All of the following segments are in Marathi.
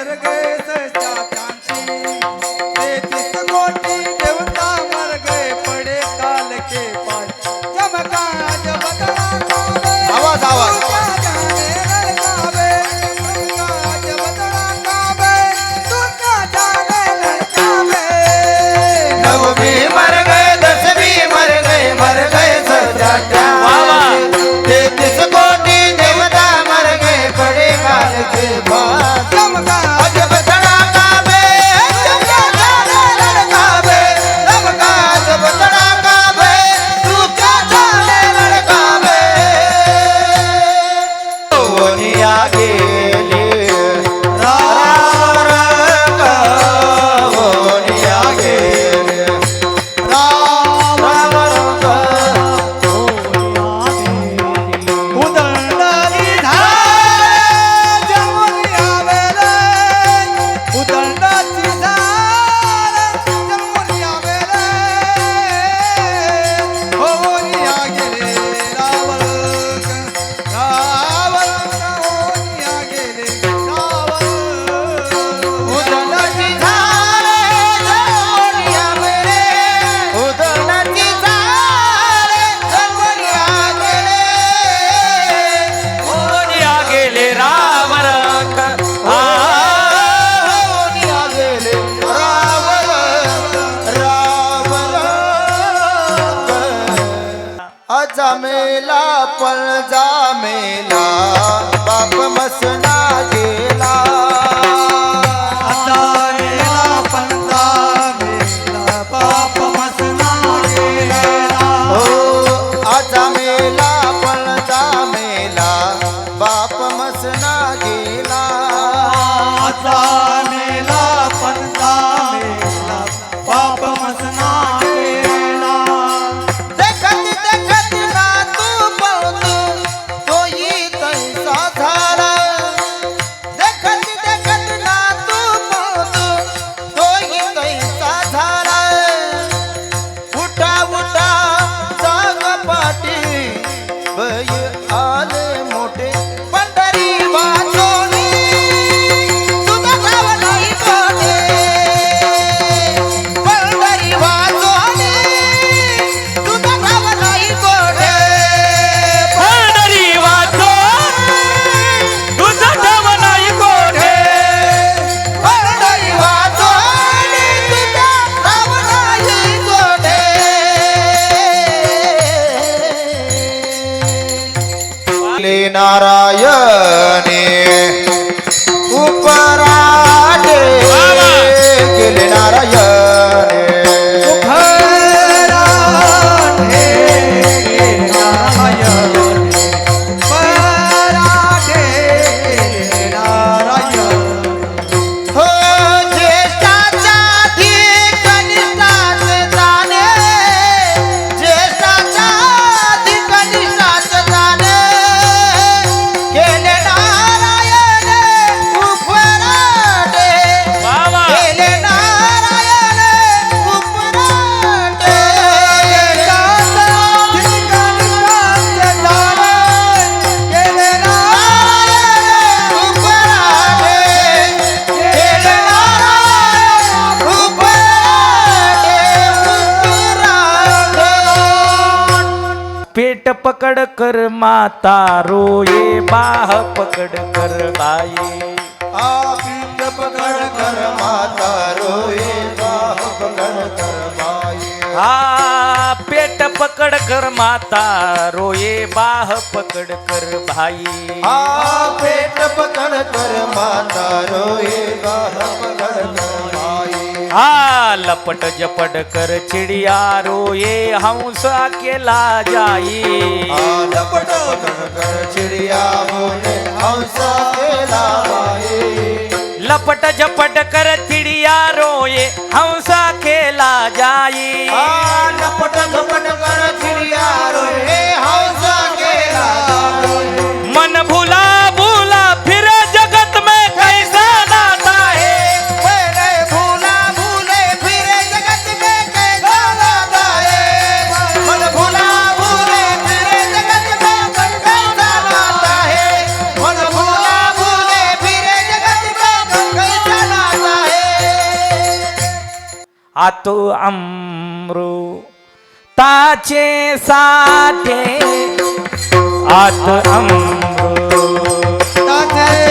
गए मर गए বলিয়া પણ જામેલા બાપ મસન नारायण पकड कर माता रोये बाह पकड कर बाई पकड़ कर माता रोए बाह पकड़ कर माई हा पेट पकड कर माता रोये बाह पकड कर भाई। आ पेट पकड़ कर माता रोए बाह पकड़ कर हा लपट जपट कर चिड़िया रोये हंस अकेला जाई। आ लपट कर चिड़िया बोले हंसा खेला माई लपट झपट कर चिड़िया रोये हंसा खेला जाई। आ लपट झपट कर चिड़िया रोए हंसा माई मन भूला आतो अमृ ताचे साठे आत अमृ ताचे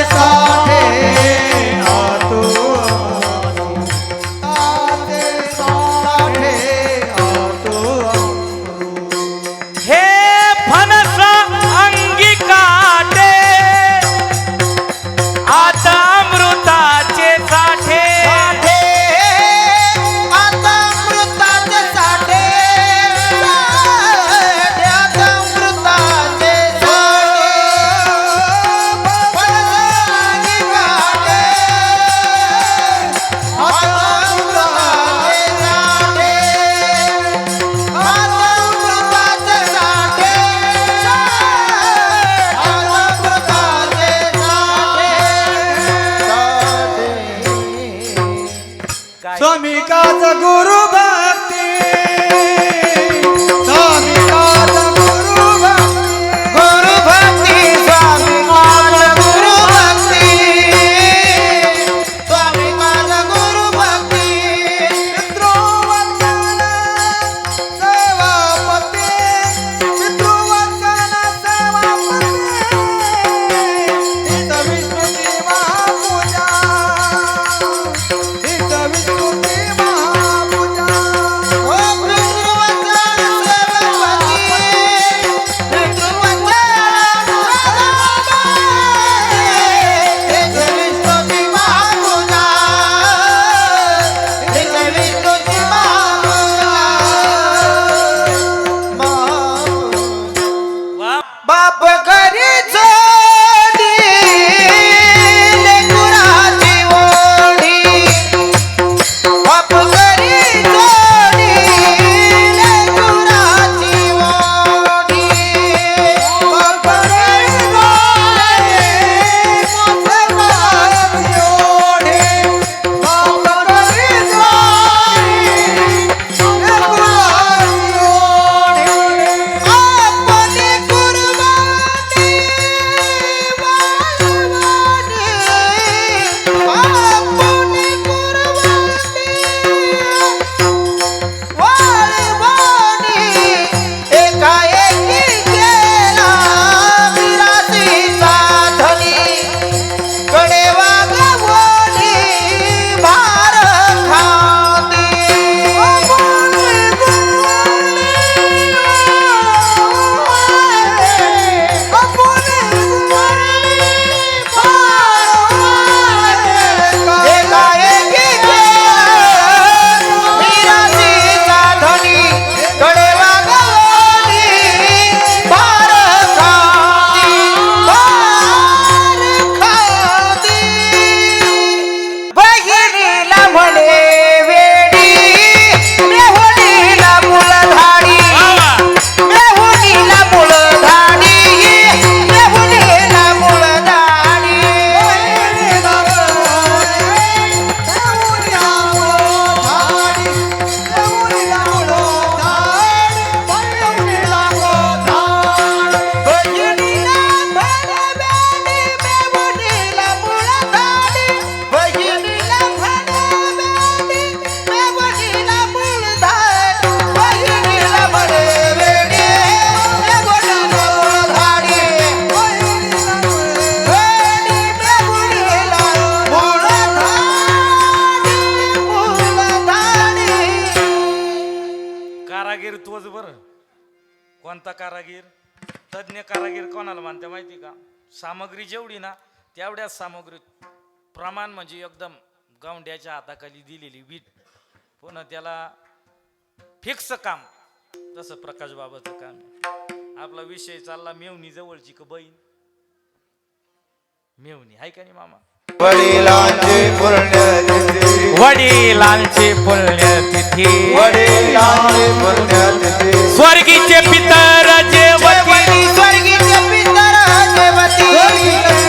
कारागीर तोच बर. कोणता कारागीर? तज्ज्ञ कारागीर कोणाला मानते माहिती का? सामग्री जेवढी ना तेवढ्याच सामग्री प्रमाण म्हणजे एकदम गावंड्याच्या हाताखाली दिलेली वीट. पुन्हा त्याला फिक्स काम. तसं प्रकाश बाबाचं काम आपला विषय चालला मेवणी जवळची का बहीण? मेवणी आहे का नाही मामा? वडिलांची पुण्यतिथी. वडिलांची पुण्यतिथी. वडिलांची पुण्यतिथी. स्वर्गीचे पितर जेवती स्वर्गीचे पितर देवती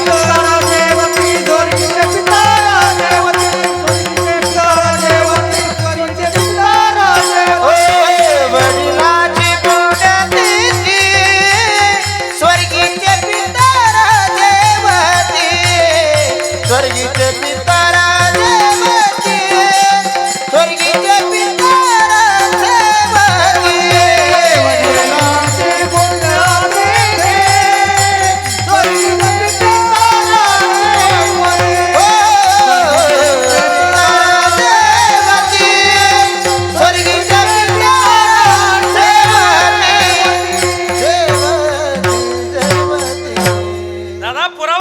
ಪುರ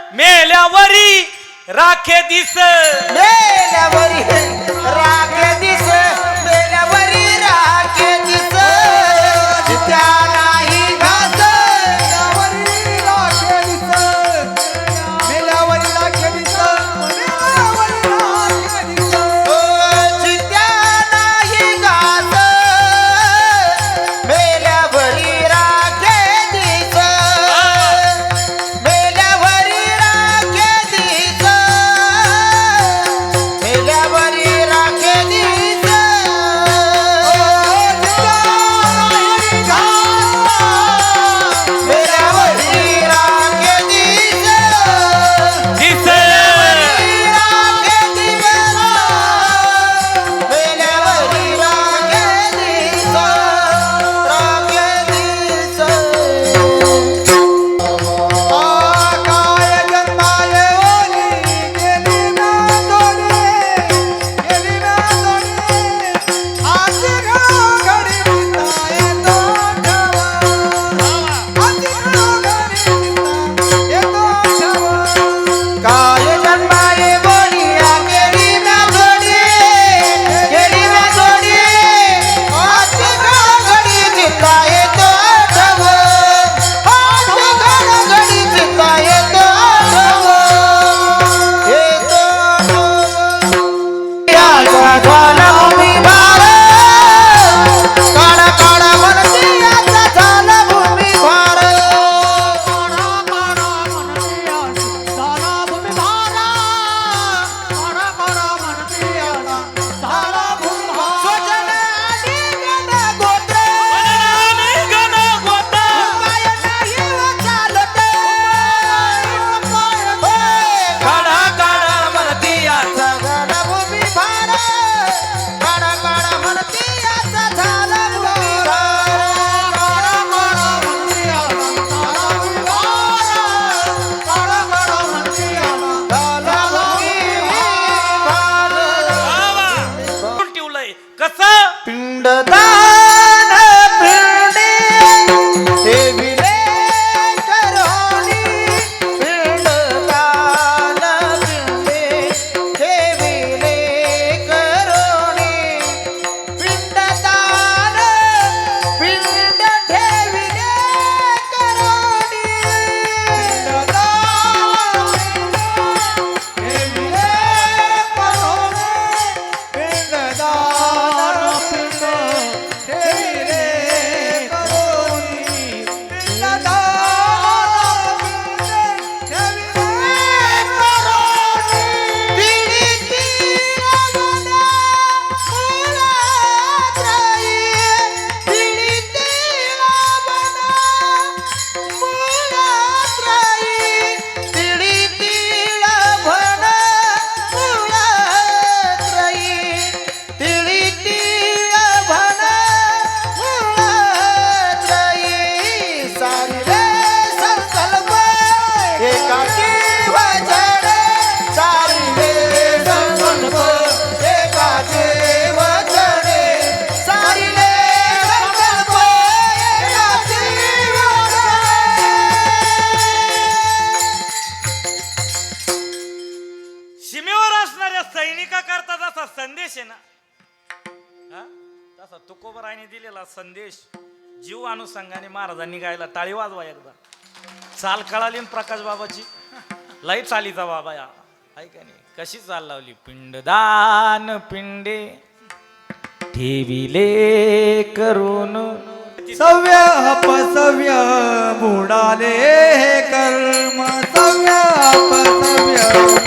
मेल्यावरी राखे दिस. मेल्यावरी राखे दिस. संदेश जीव अनुषंगाने महाराजांनी गायला. टाळी वाजवा एकदा. चाल कळाली ना प्रकाश बाबाची. लई चालीचा बाबा या. ऐका नाही? कशी चाल लावली? पिंडदान पिंडे ठेविले करून. सव्य अपसव्य बुडाले कर्म. सव्य अपसव्य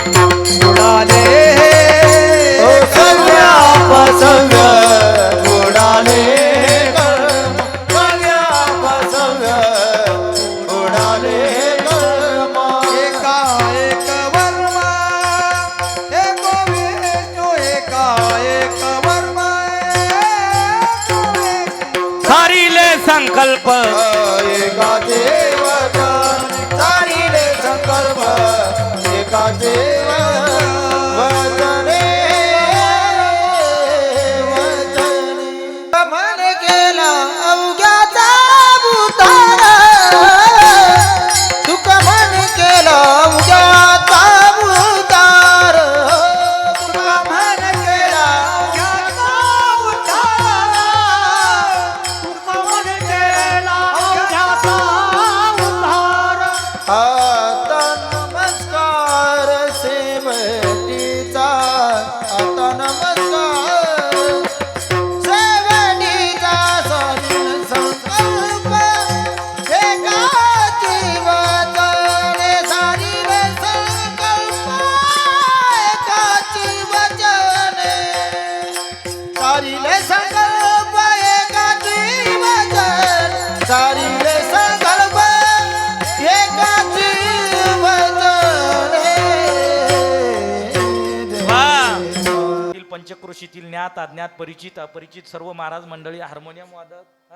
कृषीतील ज्ञात अज्ञात परिचित अपरिचित सर्व महाराज मंडळी हार्मोनियम वादक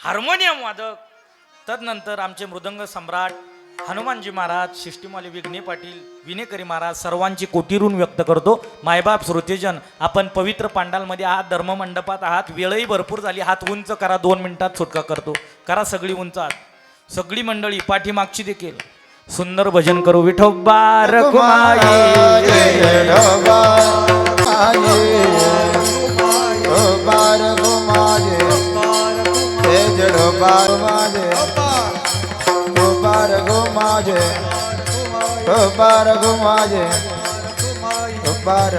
हार्मोनियम वादक. तदनंतर आमचे मृदंग सम्राट हनुमानजी महाराज शिष्टीमाली विघ्ने पाटील विनेकरी महाराज सर्वांची कोटीरून व्यक्त करतो. मायबाप श्रोतेजन आपण पवित्र पांडालमध्ये आहात धर्ममंडपात आहात वेळही भरपूर झाली हात उंच करा दोन मिनिटात सुटका करतो. करा सगळी उंच आहात सगळी मंडळी पाठीमागची देखील. सुंदर भजन करू विठोबा रखुमाई बार घुमाजे हे जड़ो बार माजे ओ बार घुमाजे ओ बार घुमाजे ओ बार